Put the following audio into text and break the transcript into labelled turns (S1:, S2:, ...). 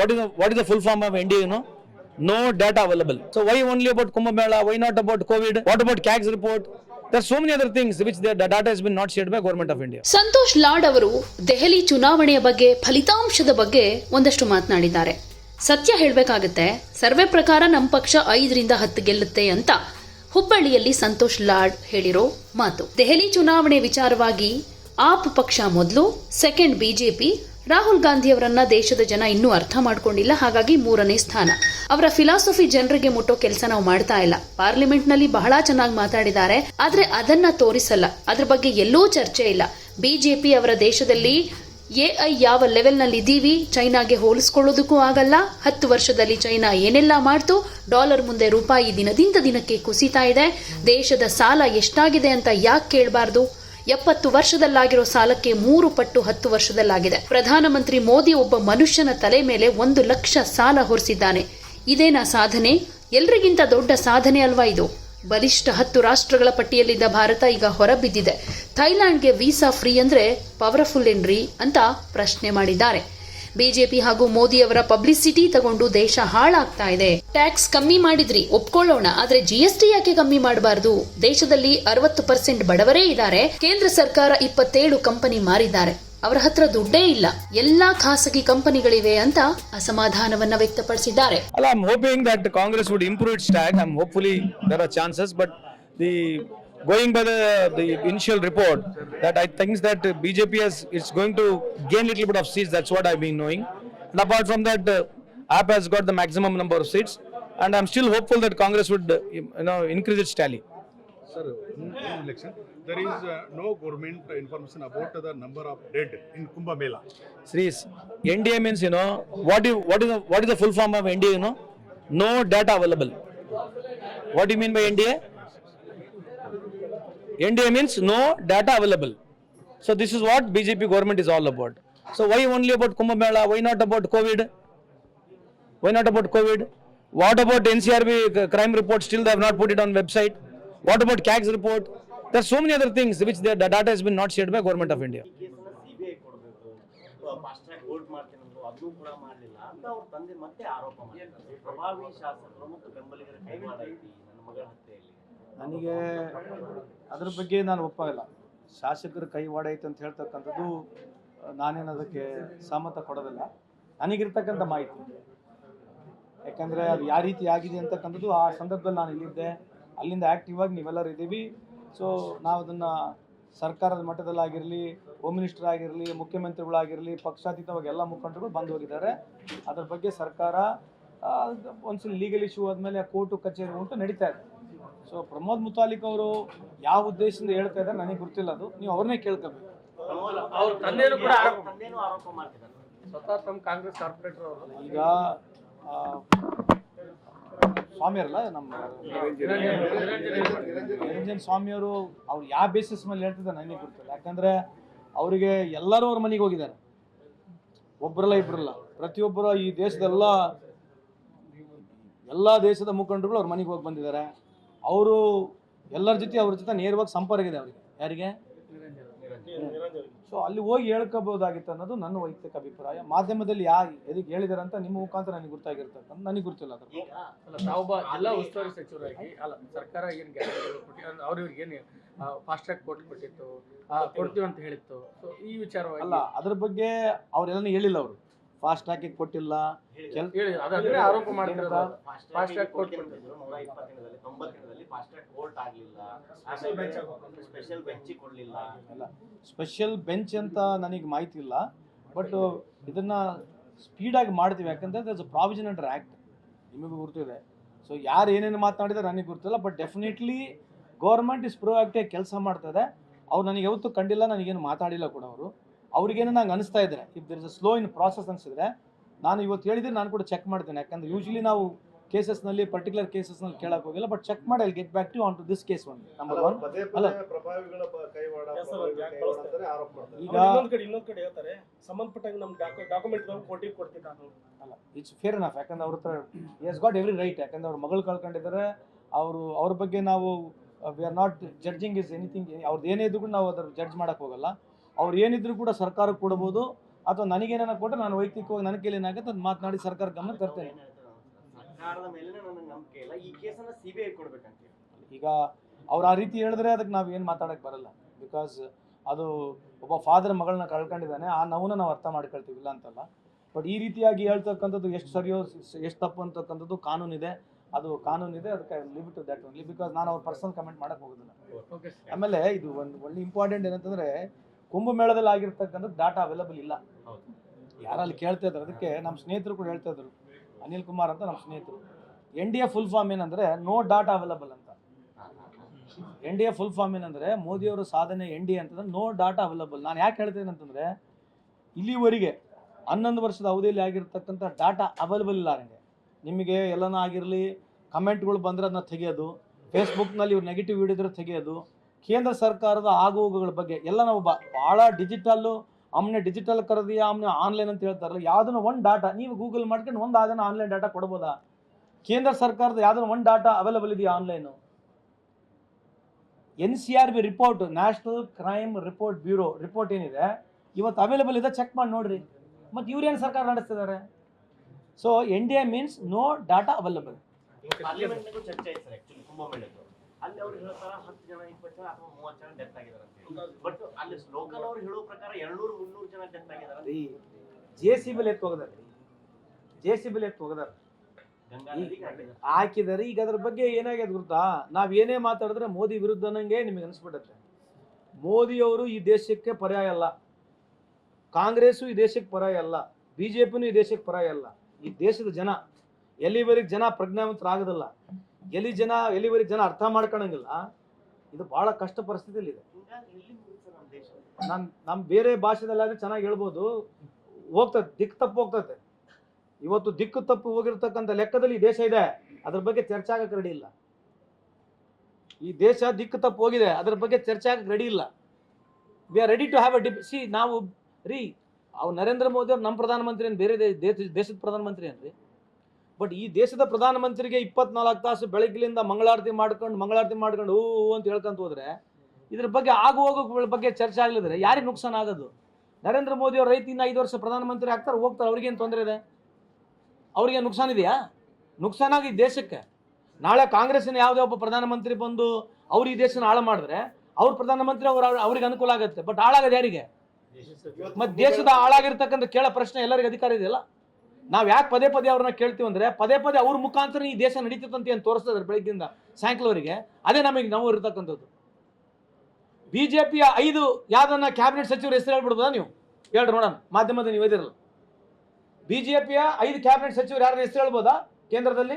S1: what is the what is the full form of NDA? You know, no data available. So why only about Kumbh Mela? Why not about COVID? What about CAG's report? There are so many other things which the, data has been not shared by government of India.
S2: Santosh Lad ಅವರು ದೆಹಲಿ ಚುನಾವಣೆಯ ಬಗ್ಗೆ ಫಲಿತಾಂಶದ ಬಗ್ಗೆ ಒಂದಷ್ಟು ಮಾತನಾಡಿದ್ದಾರೆ ಸತ್ಯ ಹೇಳಬೇಕಾಗತ್ತೆ survey ಪ್ರಕಾರ ನಮ್ಮ ಪಕ್ಷ ಐದರಿಂದ ಹತ್ತು ಗೆಲ್ಲುತ್ತೆ ಅಂತ ಹುಬ್ಬಳ್ಳಿಯಲ್ಲಿ ಸಂತೋಷ್ ಲಾಡ್ ಹೇಳಿರೋ ಮಾತು ದೆಹಲಿ ಚುನಾವಣೆ ವಿಚಾರವಾಗಿ ಆಪ್ ಪಕ್ಷ ಮೊದಲು ಸೆಕೆಂಡ್ ಬಿಜೆಪಿ ರಾಹುಲ್ ಗಾಂಧಿ ಅವರನ್ನ ದೇಶದ ಜನ ಇನ್ನೂ ಅರ್ಥ ಮಾಡ್ಕೊಂಡಿಲ್ಲ, ಹಾಗಾಗಿ ಮೂರನೇ ಸ್ಥಾನ. ಅವರ ಫಿಲಾಸಫಿ ಜನರಿಗೆ ಮುಟ್ಟೋ ಕೆಲಸ ನಾವು ಮಾಡ್ತಾ ಇಲ್ಲ. ಪಾರ್ಲಿಮೆಂಟ್ನಲ್ಲಿ ಬಹಳ ಚೆನ್ನಾಗಿ ಮಾತಾಡಿದ್ದಾರೆ, ಆದ್ರೆ ಅದನ್ನ ತೋರಿಸಲ್ಲ. ಅದ್ರ ಬಗ್ಗೆ ಎಲ್ಲೂ ಚರ್ಚೆ ಇಲ್ಲ. ಬಿಜೆಪಿ ಅವರ ದೇಶದಲ್ಲಿ ಎಐ ಯಾವ ಲೆವೆಲ್ನಲ್ಲಿ ಇದ್ದೀವಿ ಚೈನಾಗೆ ಹೋಲಿಸ್ಕೊಳ್ಳೋದಕ್ಕೂ ಆಗಲ್ಲ. ಹತ್ತು ವರ್ಷದಲ್ಲಿ ಚೈನಾ ಏನೆಲ್ಲ ಮಾಡ್ತು, ಡಾಲರ್ ಮುಂದೆ ರೂಪಾಯಿ ದಿನದಿಂದ ದಿನಕ್ಕೆ ಕುಸಿತಾ ಇದೆ. ದೇಶದ ಸಾಲ ಎಷ್ಟಾಗಿದೆ ಅಂತ ಯಾಕೆ ಕೇಳಬಾರ್ದು? ಎಪ್ಪತ್ತು ವರ್ಷದಲ್ಲಾಗಿರೋ ಸಾಲಕ್ಕೆ ಮೂರು ಪಟ್ಟು ಹತ್ತು ವರ್ಷದಲ್ಲಾಗಿದೆ. ಪ್ರಧಾನಮಂತ್ರಿ ಮೋದಿ ಒಬ್ಬ ಮನುಷ್ಯನ ತಲೆ ಮೇಲೆ ಒಂದು ಲಕ್ಷ ಸಾಲ ಹೊರಿಸಿದ್ದಾನೆ. ಇದೇನಾ ಸಾಧನೆ? ಎಲ್ರಿಗಿಂತ ದೊಡ್ಡ ಸಾಧನೆ ಅಲ್ವಾ ಇದು? ಬಲಿಷ್ಠ ಹತ್ತು ರಾಷ್ಟ್ರಗಳ ಪಟ್ಟಿಯಲ್ಲಿದ್ದ ಭಾರತ ಈಗ ಹೊರಬಿದ್ದಿದೆ. ಥೈಲ್ಯಾಂಡ್ಗೆ ವೀಸಾ ಫ್ರೀ ಅಂದ್ರೆ ಪವರ್ಫುಲ್ ಏನ್ರಿ ಅಂತ ಪ್ರಶ್ನೆ ಮಾಡಿದ್ದಾರೆ. ಬಿಜೆಪಿ ಹಾಗೂ ಮೋದಿ ಅವರ ಪಬ್ಲಿಸಿಟಿ ತಗೊಂಡು ದೇಶ ಹಾಳಾಗ್ತಾ ಇದೆ. ಟ್ಯಾಕ್ಸ್ ಕಮ್ಮಿ ಮಾಡಿದ್ರಿ, ಒಪ್ಕೊಳ್ಳೋಣ. ಆದ್ರೆ ಜಿಎಸ್ಟಿ ಯಾಕೆ ಕಮ್ಮಿ ಮಾಡಬಾರದು? ದೇಶದಲ್ಲಿ ಅರವತ್ತು ಪರ್ಸೆಂಟ್ ಬಡವರೇ ಇದ್ದಾರೆ. ಕೇಂದ್ರ ಸರ್ಕಾರ ಇಪ್ಪತ್ತೇಳು ಕಂಪನಿ ಮಾರಿದ್ದಾರೆ. ಅವರ ಹತ್ರ ದುಡ್ಡೇ ಇಲ್ಲ. ಎಲ್ಲಾ ಖಾಸಗಿ ಕಂಪನಿಗಳಿವೆ ಅಂತ ಅಸಮಾಧಾನವನ್ನ ವ್ಯಕ್ತಪಡಿಸಿದ್ದಾರೆ.
S1: ಅಲ್ಲ I am hoping that Congress would improve its I am hopefully there are chances but the going by the the initial report that I think that BJP has is going to gain a little bit of seats. That's what I've been knowing. And apart from that, uh, App has got the maximum number of seats, and I'm still hopeful that Congress would uh, you know increase its tally.
S3: Sir, in election, there is uh, no government information about the number of dead in Kumbh Mela.
S1: Sris, NDA means you know what you what is the, what is the full form of NDA? You know, no data available. What do you mean by NDA? NDA means no data available. So this is what BJP government is all about. So why only about Kumbh Mela? Why not about COVID? Why not about COVID? What about NCRB crime report? Still they have not put it on website. What about CAG's report? There are so many other things which the, the data has been not shared by government of India.
S4: ಕೇಸನ್ನ CBI ಕೊಡಬೇಕು fast track court ಮಾಡ್ತೀನಿ ಅಂದ್ರು ಅದನ್ನು ಕೂಡ ಮಾಡಲಿಲ್ಲ ಅಂತ ಅವ್ರ ತಂದೆ ಮತ್ತೆ ಆರೋಪ ಮಾಡಿದ್ದಾರೆ ಪ್ರಭಾವಿ ಶಾಸಕರು ಮತ್ತು ಬೆಂಬಲಿಗರ ಕೈವಾಡ ಐತಿ ನನ್ನ ಮಗಳ ಹತ್ಯೆಯಲ್ಲಿ
S5: ನನಗೆ ಅದ್ರ ಬಗ್ಗೆ ನಾನು ಒಪ್ಪಾಗಲ್ಲ. ಶಾಸಕರ ಕೈವಾಡ ಐತೆ ಅಂತ ಹೇಳ್ತಕ್ಕಂಥದ್ದು ನಾನೇನು ಅದಕ್ಕೆ ಸಹಮತ ಕೊಡೋದಿಲ್ಲ. ನನಗಿರ್ತಕ್ಕಂಥ ಮಾಹಿತಿ. ಯಾಕಂದರೆ ಅದು ಯಾವ ರೀತಿ ಆಗಿದೆ ಅಂತಕ್ಕಂಥದ್ದು ಆ ಸಂದರ್ಭದಲ್ಲಿ ನಾನು ಇಲ್ಲಿದ್ದೆ. ಅಲ್ಲಿಂದ ಆ್ಯಕ್ಟಿವ್ ಆಗಿ ನೀವೆಲ್ಲರೂ ಇದ್ದೀವಿ. ಸೊ ನಾವು ಅದನ್ನು ಸರ್ಕಾರದ ಮಟ್ಟದಲ್ಲಾಗಿರಲಿ ಹೋಮ್ ಮಿನಿಸ್ಟರ್ ಆಗಿರಲಿ, ಮುಖ್ಯಮಂತ್ರಿಗಳಾಗಿರಲಿ, ಪಕ್ಷಾತೀತವಾಗಿ ಎಲ್ಲ ಮುಖಂಡರುಗಳು ಬಂದು ಹೋಗಿದ್ದಾರೆ ಅದ್ರ ಬಗ್ಗೆ ಸರ್ಕಾರ ಒಂದ್ಸಲ ಲೀಗಲ್ ಇಶ್ಯೂ ಆದಮೇಲೆ ಕೋರ್ಟು ಕಚೇರಿ ಉಂಟು ನಡೀತಾ ಇದೆ. ಸೊ ಪ್ರಮೋದ್ ಮುತಾಲಿಕ್ ಅವರು ಯಾವ ಉದ್ದೇಶದಿಂದ ಹೇಳ್ತಾ ಇದ್ದಾರೆ ನನಗೆ ಗೊತ್ತಿಲ್ಲ ಅದು. ನೀವು ಅವ್ರನ್ನೇ ಕೇಳ್ಕೋಬೇಕು.
S6: ಅವ್ರ ತಂದೆನೂ ಕೂಡ ಆರೋಪ
S4: ತಂದೆನೂ ಆರೋಪ ಮಾಡ್ತಿದ್ದಾರೆ.
S6: ಸ್ವತಃ ತಮ್ಮ ಕಾಂಗ್ರೆಸ್ ಕಾರ್ಪೊರೇಟರ್ ಅವರು.
S5: ಈಗ ಆ, ಸ್ವಾಮಿಯರಲ್ಲ ನಮ್ಮ ನಿರಂಜನ್ ಸ್ವಾಮಿಯವರು ಅವ್ರು ಯಾವ ಬೇಸಿಸ್ ಮೇಲೆ ಹೇಳ್ತಿದ್ದಾರೆ ನನಗೆ ಗೊತ್ತಿಲ್ಲ. ಯಾಕಂದ್ರೆ ಅವರಿಗೆ ಎಲ್ಲರೂ ಅವ್ರ ಮನೆಗೆ ಹೋಗಿದ್ದಾರೆ. ಒಬ್ಬರಲ್ಲ ಇಬ್ಬರಲ್ಲ ಪ್ರತಿಯೊಬ್ಬರ ಈ ದೇಶದೆಲ್ಲ ಎಲ್ಲ ದೇಶದ ಮುಖಂಡರುಗಳು ಅವ್ರ ಮನೆಗೆ ಹೋಗಿ ಬಂದಿದ್ದಾರೆ. ಅವರು ಎಲ್ಲರ ಜೊತೆ ಅವ್ರ ಜೊತೆ ನೇರವಾಗಿ ಸಂಪರ್ಕ ಇದೆ ಅವರಿಗೆ. ಯಾರಿಗೆ? ಸೊ ಅಲ್ಲಿ ಹೋಗಿ ಹೇಳ್ಕೋಬಹುದಾಗಿತ್ತು ಅನ್ನೋದು ನನ್ನ ವೈಯಕ್ತಿಕ ಅಭಿಪ್ರಾಯ. ಮಾಧ್ಯಮದಲ್ಲಿ ಯಾರು ಎದಕ್ಕೆ ಹೇಳಿದಾರೆ ಅಂತ ನಿಮ್ಮ ಮುಖಾಂತರ ನನಗೆ ಗೊತ್ತಾಗಿರ್ತಕ್ಕಂಥ ನನಗೆ ಗೊತ್ತಿಲ್ಲ ಅದ್ರ
S6: ಜಿಲ್ಲಾ ಉಸ್ತುವಾರಿ ಸಚಿವರಾಗಿ ಅಲ್ಲ ಸರ್ಕಾರ ಏನು ಅವ್ರಿಗೆ ಏನು ಫಾಸ್ಟ್ ಟ್ರ್ಯಾಕ್ ಕೋರ್ಟ್ ಕೊಟ್ಟಿತ್ತು ಕೊಡ್ತೀವಿ ಅಂತ ಹೇಳಿತ್ತು. ಸೊ ಈ ವಿಚಾರವಾಗಿ
S5: ಅಲ್ಲ ಅದ್ರ ಬಗ್ಗೆ ಅವ್ರೆಲ್ಲ ಹೇಳಿಲ್ಲ ಅವರು. ಫಾಸ್ಟ್ ಟ್ರ್ಯಾಕಿಗೆ ಕೊಟ್ಟಿಲ್ಲ. ಕೆಲ್
S6: ಹೇಳಿ ಅದನ್ನೇ ಆರೋಪ ಮಾಡ್ತಿರೋದು
S4: fast
S6: Fast track
S4: track
S6: court
S4: court ಕೊಟ್ಟಿದ್ರು ನೂರ ಇಪ್ಪತ್ತು ದಿನದಲ್ಲಿ ತೊಂಬತ್ತು ದಿನದಲ್ಲಿ ಫಾಸ್ಟ್ ಟ್ರ್ಯಾಕ್ ಕೋರ್ಟ್ ಆಗಲಿಲ್ಲ. ಸ್ಪೆಷಲ್ ಬೆಂಚ್ ಕೊಡಲಿಲ್ಲ.
S5: ಅಲ್ಲ ಸ್ಪೆಷಲ್ ಬೆಂಚ್ ಅಂತ ನನಗೆ ಮಾಹಿತಿ ಇಲ್ಲ ಬಟ್ ಇದನ್ನ ಸ್ಪೀಡಾಗಿ ಮಾಡ್ತೀವಿ. ಯಾಕಂದ್ರೆ ಪ್ರಾವಿಜನ್ ಪ್ರಾವಿಷನ್ ಅಂಡರ್ ಆ್ಯಕ್ಟ್ ನಿಮಗೂ ಗೊತ್ತಿದೆ ಸೊ ಯಾರು ಏನೇನು ಮಾತನಾಡಿದ್ರೆ ನನಗೆ ಗೊತ್ತಿಲ್ಲ but definitely government is proactive ಕೆಲಸ ಮಾಡ್ತದೆ ಅವ್ರು ನನಗೆ ಯಾವತ್ತೂ ಕಂಡಿಲ್ಲ. ನನಗೇನು ಮಾತಾಡಿಲ್ಲ ಕೂಡ ಅವರು. ಅವ್ರಿಗೇನು ನಂಗೆ ಅನಿಸ್ತಾ ಇದ್ದಾರೆ if there is a slow in process ಅನಿಸಿದ್ರೆ ನಾನು ಇವತ್ತು ಹೇಳಿದ್ರೆ ನಾನು ಕೂಡ ಚೆಕ್ ಮಾಡ್ತೇನೆ. ಯಾಕಂದ್ರೆ ಯೂಶಲಿ ನಾವು ಕೇಸಸ್ನಲ್ಲಿ ಪರ್ಟಿಕ್ಯುಲರ್ ಕೇಸಸ್ನಲ್ಲಿ ಕೇಳಕ್ಕೆ ಹೋಗಿಲ್ಲ ಬಟ್ ಚೆಕ್ ಮಾಡಿ ಅಲ್ಲಿ get back to on to this case one number
S3: one
S5: ಅಲ್ಲ.
S3: ಪ್ರಭಾವಿಗಳ ಕೈವಾಡ ಪ್ರಭಾವಿಗಳ ಕೈವಾಡ ಆರೋಪ ಮಾಡ್ತಾರೆ.
S5: ಈಗ
S7: ಇನ್ನೊಂದ್ ಕಡೆ ಇನ್ನೊಂದ್ ಕಡೆ ಹೇಳ್ತಾರೆ ಸಂಬಂಧಪಟ್ಟಾಗ ನಮ್ ಡಾಕ್ಯುಮೆಂಟ್ ಕೋರ್ಟಿಗೆ ಕೊಡ್ತೀನಿ ನಾನು.
S5: ಅಲ್ಲ ಇಟ್ಸ್ ಫೇರ್ ಎನಫ್ ಯಾಕಂದ್ರೆ ಅವ್ರ ಹತ್ರ ಎಸ್ ಗಾಟ್ ಎವ್ರಿ ರೈಟ್ ಯಾಕಂದ್ರೆ ಅವ್ರ ಮಗಳು ಕಳ್ಕೊಂಡಿದ್ದಾರೆ ಅವರು ಅವ್ರ ಬಗ್ಗೆ ನಾವು we are not judging is anything ಅವ್ರದ್ದು ಏನೇ ಇದ್ರು ಕೂಡ ನಾವು ಅದ್ರ ಜಡ್ಜ್ ಮಾಡಕ್ ಹೋಗಲ್ಲ. ಅವ್ರು ಏನಿದ್ರು ಕೂಡ ಸರ್ಕಾರಕ್ಕೆ ಕೊಡ್ಬೋದು. ಅಥವಾ ನನಗೇನ ಕೊಟ್ಟರೆ ನಾನು ವೈಯಕ್ತಿಕವಾಗಿ ನನ್ನ ಕೇಳಿ ಏನಾಗುತ್ತೆ ಅದು ಮಾತನಾಡಿ ಸರ್ಕಾರ ಗಮನ ತರ್ತೇನೆ.
S4: ಏನ್ ಹೇಳ್ತಾರೆ ಅಂದ್ರೆ, ಸರ್ಕಾರದ ಮೇಲೆ ನನಗೆ ನಂಬಿಕೆ ಇಲ್ಲ. ಈ ಕೇಸನ್ನ ಸಿಬಿಐ ಕೊಡ್ಬೇಕಂತ. ಹೇಳಿ.
S5: ಈಗ ಅವ್ರು ಆ ರೀತಿ ಹೇಳಿದ್ರೆ ಅದಕ್ಕೆ ನಾವು ಏನು ಮಾತಾಡಕ್ಕೆ ಬರಲ್ಲ. ಬಿಕಾಸ್ ಅದು ಒಬ್ಬ ಫಾದರ್ ಮಗಳನ್ನ ಕಳ್ಕೊಂಡಿದ್ದಾನೆ. ಆ ನೋವನ್ನ ನಾವು ಅರ್ಥ ಮಾಡ್ಕೊಳ್ತೀವಿ ಇಲ್ಲ ಅಂತಲ್ಲ. ಬಟ್ ಈ ರೀತಿಯಾಗಿ ಹೇಳ್ತಕ್ಕಂಥದ್ದು ಎಷ್ಟು ಸರಿಯೋ ಎಷ್ಟು ತಪ್ಪು ಅಂತಕ್ಕಂಥದ್ದು ಕಾನೂನಿದೆ ಅದು ಕಾನೂನಿದೆ ಅದಕ್ಕೆ ಲಿಮಿಟ್ ದಟ್ ಓನ್ಲಿ ಬಿಕಾಸ್ ನಾನು ಅವ್ರ ಪರ್ಸನಲ್ ಕಮೆಂಟ್ ಮಾಡಕ್ಕೆ ಹೋಗೋದಿಲ್ಲ.
S6: ಓಕೆ
S5: ಆಮೇಲೆ ಇದು ಒಂದು ಒಳ್ಳೆ ಇಂಪಾರ್ಟೆಂಟ್ ಏನಂತಂದ್ರೆ ಕುಂಭಮೇಳದಲ್ಲಿ ಆಗಿರ್ತಕ್ಕಂಥದ್ದು ಡಾಟಾ ಅವೈಲಬಲ್ ಇಲ್ಲ.
S4: ಹೌದು.
S5: ಯಾರಲ್ಲಿ ಕೇಳ್ತಾ ಇದ್ದಾರೆ ಅದಕ್ಕೆ ನಮ್ಮ ಸ್ನೇಹಿತರು ಕೂಡ ಹೇಳ್ತಾ ಇದ್ರು. ಅನಿಲ್ ಕುಮಾರ್ ಅಂತ ನಮ್ಮ ಸ್ನೇಹಿತರು. N D A full form ಏನಂದ್ರೆ ನೋ ಡಾಟಾ ಅವೈಲಬಲ್ ಅಂತ. N D A full form ಏನಂದ್ರೆ ಮೋದಿಯವರ ಸಾಧನೆ ಎನ್ ಡಿ ಎ ಅಂತಂದ್ರೆ ನೋ ಡಾಟಾ ಅವೈಲಬಲ್ ನಾನು ಯಾಕೆ ಹೇಳ್ತೇನೆ ಅಂತಂದ್ರೆ ಇಲ್ಲಿವರೆಗೆ ಹನ್ನೊಂದು ವರ್ಷದ ಅವಧಿಯಲ್ಲಿ ಆಗಿರ್ತಕ್ಕಂಥ ಡಾಟಾ ಅವೈಲಬಲ್ ಇಲ್ಲ ನನಗೆ ನಿಮಗೆ ಎಲ್ಲನ ಆಗಿರಲಿ ಕಮೆಂಟ್ಗಳು ಬಂದ್ರೆ ಅದನ್ನ ತೆಗೆಯೋದು. ಫೇಸ್ಬುಕ್ನಲ್ಲಿ ಇವ್ರು ನೆಗೆಟಿವ್ ಹಿಡಿದ್ರೆ ತೆಗೆಯೋದು. ಕೇಂದ್ರ ಸರ್ಕಾರದ ಆಗುಹೋಗುಗಳ ಬಗ್ಗೆ ಎಲ್ಲ ನಾವು ಭಾಳ ಡಿಜಿಟಲ್ಲು ಆಮ್ನೆ ಡಿಜಿಟಲ್ ಕರೆದಿಯಾ ಆಮ್ನೆ ಆನ್ಲೈನ್ ಅಂತ ಹೇಳ್ತಾರಲ್ಲ, ಯಾವ್ದನ್ನ ಒಂದು ಡಾಟಾ ನೀವು ಗೂಗಲ್ ಮಾಡ್ಕೊಂಡು ಒಂದು ಅದನ್ನು ಆನ್ಲೈನ್ ಡಾಟಾ ಕೊಡ್ಬೋದಾ? ಕೇಂದ್ರ ಸರ್ಕಾರದ ಯಾವ್ದನ್ನ ಒಂದು ಡಾಟಾ ಅವೈಲಬಲ್ ಇದೆಯಾ online N C R B report national crime report bureau report ಏನಿದೆ, ಇವತ್ತು ಅವೈಲಬಲ್ ಇದೆ ಚೆಕ್ ಮಾಡಿ ನೋಡ್ರಿ. ಮತ್ತು ಇವ್ರೇನು ಸರ್ಕಾರ ನಡೆಸ್ತಿದ್ದಾರೆ so N D A means no data
S4: available ಚರ್ಚೆ ಅಲ್ಲಿ ಅವ್ರು ಹೇಳ್ತಾರ ಹತ್ತು ಜನ ಇಪ್ಪತ್ತು ಜನ ಅಥವಾ ಮೂವತ್ತು ಜನ ಡೆತ್ ಆಗಿದಾರೆ ಅಂತ ಬಟ್ ಅಲ್ಲಿ ಲೋಕಲ್ ಅವ್ರು ಹೇಳೋ ಪ್ರಕಾರ ಎರಡ್ನೂರು ಮುನ್ನೂರು ಜನ ಡೆತ್ ಆಗಿದಾರೆ
S5: ಈ ಜೆ ಸಿ ಬಿಲ್ ಎತ್ತು ಹೋಗದಾರೆ ಜೆ ಸಿ ಬಿಲ್ ಎತ್ತು ಹೋಗದಾರ. ಹಾಕಿದಾರೆ ಈಗ ಅದ್ರ ಬಗ್ಗೆ ಏನಾಗ್ಯದ ಗೊತ್ತಾ? ನಾವ್ ಏನೇ ಮಾತಾಡಿದ್ರೆ ಮೋದಿ ವಿರುದ್ಧ ನಂಗೆ ನಿಮಗೆ ಮೋದಿ ಅವರು ಈ ದೇಶಕ್ಕೆ ಪರ್ಯಾಯ ಅಲ್ಲ. ಕಾಂಗ್ರೆಸ್ಸು ಈ ದೇಶಕ್ಕೆ ಪರ್ಯಾಯ ಅಲ್ಲ. ಬಿ ಜೆ ಪಿನೂ ಈ ದೇಶಕ್ಕೆ ಪರ್ಯಾಯ ಅಲ್ಲ. ಈ ದೇಶದ ಜನ ಎಲ್ಲಿವರೆಗೆ ಜನ ಪ್ರಜ್ಞಾವಂತರಾಗೋದಿಲ್ಲ. ಎಲ್ಲಿ ಜನ ಎಲ್ಲಿವರೆಗೆ ಜನ ಅರ್ಥ ಮಾಡ್ಕೊಳಂಗಿಲ್ಲ ಇದು ಬಹಳ ಕಷ್ಟ ಪರಿಸ್ಥಿತಿಯಲ್ಲಿ ಇದೆ. ನಾನು ನಮ್ಮ ಬೇರೆ ಭಾಷೆದಲ್ಲಾದ್ರೆ ಚೆನ್ನಾಗಿ ಹೇಳ್ಬೋದು. ಹೋಗ್ತದೆ, ದಿಕ್ಕು ತಪ್ಪು ಹೋಗ್ತದೆ. ಇವತ್ತು ದಿಕ್ಕು ತಪ್ಪು ಹೋಗಿರ್ತಕ್ಕಂಥ ಲೆಕ್ಕದಲ್ಲಿ ಈ ದೇಶ ಇದೆ. ಅದ್ರ ಬಗ್ಗೆ ಚರ್ಚೆ ಆಗಕ್ಕೆ ರೆಡಿ ಇಲ್ಲ. ಈ ದೇಶ ದಿಕ್ಕು ತಪ್ಪು ಹೋಗಿದೆ. ಅದ್ರ ಬಗ್ಗೆ ಚರ್ಚೆ ಆಗಕ್ಕೆ ರೆಡಿ ಇಲ್ಲ. We are ready to have a dip see ನಾವು, ರೀ ಅವ್ರು ನರೇಂದ್ರ ಮೋದಿ ಅವ್ರು ನಮ್ಮ ಪ್ರಧಾನಮಂತ್ರಿ ಏನು ಬೇರೆ ದೇಶ, ದೇಶದ ಪ್ರಧಾನಮಂತ್ರಿ ಏನ್ರಿ? ಬಟ್ ಈ ದೇಶದ ಪ್ರಧಾನಮಂತ್ರಿಗೆ ಇಪ್ಪತ್ನಾಲ್ಕು ತಾಸು ಬೆಳಗ್ಲಿಂದ ಮಂಗಳಾರತಿ ಮಾಡ್ಕೊಂಡು ಮಂಗಳಾರತಿ ಮಾಡ್ಕೊಂಡು ಹೂ ಅಂತ ಹೇಳ್ಕೊಂತ ಹೋದ್ರೆ ಇದ್ರ ಬಗ್ಗೆ ಆಗು ಹೋಗೋಗಳ ಬಗ್ಗೆ ಚರ್ಚೆ ಆಗ್ಲಿದ್ರೆ ಯಾರಿಗೆ ನುಕ್ಸಾನ ಆಗೋದು? ನರೇಂದ್ರ ಮೋದಿ ಅವ್ರು ರೈತ ಇನ್ನು ಐದು ವರ್ಷ ಪ್ರಧಾನಮಂತ್ರಿ ಆಗ್ತಾರೆ ಹೋಗ್ತಾರೆ ಅವ್ರಿಗೇನು ತೊಂದರೆ ಇದೆ? ಅವ್ರಿಗೆ ನುಕ್ಸಾನ ಇದೆಯಾ? ನುಕ್ಸಾನಾಗಿ ದೇಶಕ್ಕೆ. ನಾಳೆ ಕಾಂಗ್ರೆಸ್ನ ಯಾವುದೇ ಒಬ್ಬ ಪ್ರಧಾನಮಂತ್ರಿ ಬಂದು ಅವ್ರು ಈ ದೇಶನ ಹಾಳು ಮಾಡಿದ್ರೆ ಅವ್ರ ಪ್ರಧಾನಮಂತ್ರಿ ಅವ್ರ ಅವ್ರಿಗೆ ಅನುಕೂಲ ಆಗುತ್ತೆ. ಬಟ್ ಹಾಳಾಗೋದು ಯಾರಿಗೆ? ಮತ್ತೆ ದೇಶದ ಹಾಳಾಗಿರ್ತಕ್ಕಂಥ ಕೇಳೋ ಪ್ರಶ್ನೆ ಎಲ್ಲರಿಗೂ ಅಧಿಕಾರ ಇದೆಯಲ್ಲ? ನಾವು ಯಾಕೆ ಪದೇ ಪದೇ ಅವ್ರನ್ನ ಕೇಳ್ತೀವಿ ಅಂದ್ರೆ, ಪದೇ ಪದೇ ಅವ್ರ ಮುಖಾಂತರ ಈ ದೇಶ ನಡೀತದಂತ ಏನು ತೋರಿಸ್ತದೆ ಬೆಳಗ್ಗಿಂದ ಸಾಯಂಕಾಲವರೆಗೆ ಅದೇ ನಮಗೆ ನಾವು ಇರತಕ್ಕಂಥದ್ದು. ಪಿಯ ಐದು ಯಾವ್ದನ್ನ ಕ್ಯಾಬಿನೆಟ್ ಸಚಿವರು ಹೆಸರು ಹೇಳ್ಬಿಡ್ಬೋದಾ ನೀವು? ಹೇಳ್ರಿ ನೋಡೋಣ ಮಾಧ್ಯಮದ ನೀವು ಇದಿರಲ್ಲ ಪಿಯ ಐದು ಕ್ಯಾಬಿನೆಟ್ ಸಚಿವರು ಯಾರನ್ನ ಹೆಸರು ಹೇಳ್ಬೋದಾ ಕೇಂದ್ರದಲ್ಲಿ?